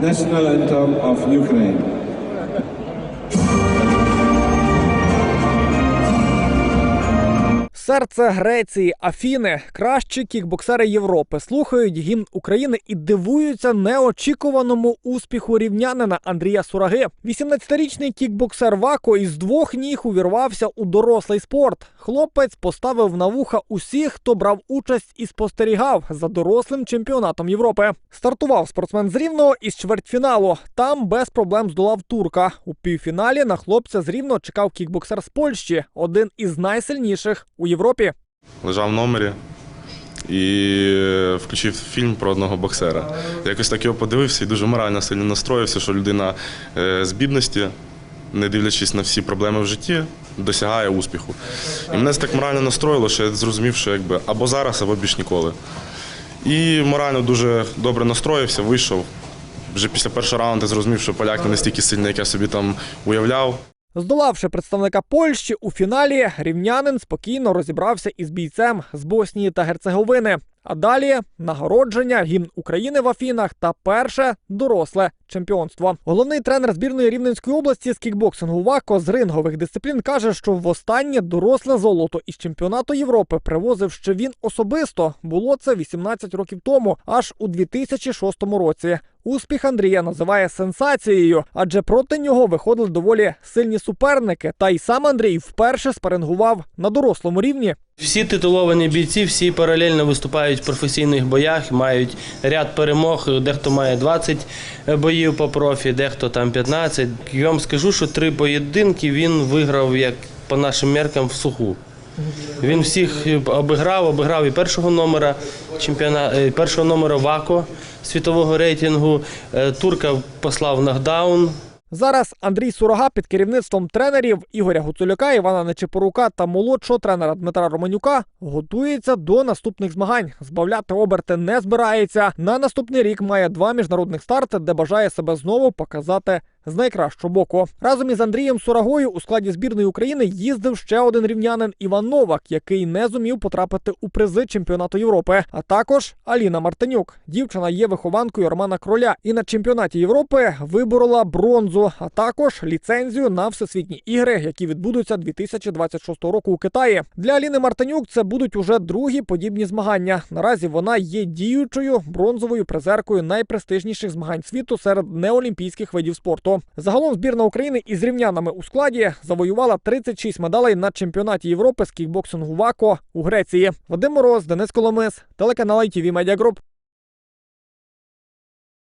national anthem of Ukraine. Серце Греції, Афіни, кращі кікбоксери Європи слухають гімн України і дивуються неочікуваному успіху рівнянина Андрія Сураги. 18-річний кікбоксер Вако із двох ніг увірвався у дорослий спорт. Хлопець поставив на вуха усіх, хто брав участь і спостерігав за дорослим чемпіонатом Європи. Стартував спортсмен з рівного із чвертьфіналу. Там без проблем здолав турка. У півфіналі на хлопця з рівного чекав кікбоксер з Польщі, один із найсильніших у Європі. Лежав в номері і е, включив фільм про одного боксера. Якось так його подивився і дуже морально сильно настроївся, що людина е, з бідності, не дивлячись на всі проблеми в житті, досягає успіху. І мене це так морально настроїло, що я зрозумів, що якби або зараз, або більш ніколи. І морально дуже добре настроївся, вийшов. Вже після першого раунду зрозумів, що поляк не настільки сильний, як я собі там уявляв. Здолавши представника Польщі у фіналі, рівнянин спокійно розібрався із бійцем з Боснії та Герцеговини. А далі нагородження, гімн України в Афінах та перше доросле чемпіонство. Головний тренер збірної Рівненської області з кікбоксингу ВАКО з рингових дисциплін каже, що востаннє доросле золото із чемпіонату Європи привозив ще він особисто. Було це 18 років тому, аж у 2006 році. Успіх Андрія називає сенсацією, адже проти нього виходили доволі сильні суперники. Та й сам Андрій вперше спарингував на дорослому рівні. Всі титуловані бійці, всі паралельно виступають в професійних боях, мають ряд перемог. Дехто має 20 боїв по профі, дехто там 15. Я вам скажу, що три поєдинки він виграв як по нашим меркам в суху. Він всіх обіграв, обіграв і першого номера чемпіона, е, першого номера ВАКО світового рейтингу. Е, Турка послав нокдаун. Зараз Андрій Сурога під керівництвом тренерів Ігоря Гуцуляка, Івана Нечепорука та молодшого тренера Дмитра Романюка готується до наступних змагань. Збавляти оберти не збирається. На наступний рік має два міжнародних старти, де бажає себе знову показати з найкращого боку. Разом із Андрієм Сурагою у складі збірної України їздив ще один рівнянин Іван Новак, який не зумів потрапити у призи чемпіонату Європи. А також Аліна Мартинюк. Дівчина є вихованкою Романа Кроля і на чемпіонаті Європи виборола бронзу, а також ліцензію на всесвітні ігри, які відбудуться 2026 року у Китаї. Для Аліни Мартинюк це будуть уже другі подібні змагання. Наразі вона є діючою бронзовою призеркою найпрестижніших змагань світу серед неолімпійських видів спорту. Загалом збірна України із рівнянами у складі завоювала 36 медалей на чемпіонаті Європи з кікбоксингу ВАКО у Греції. Вадим Мороз, Денис Коломис, телеканал ITV Media Group.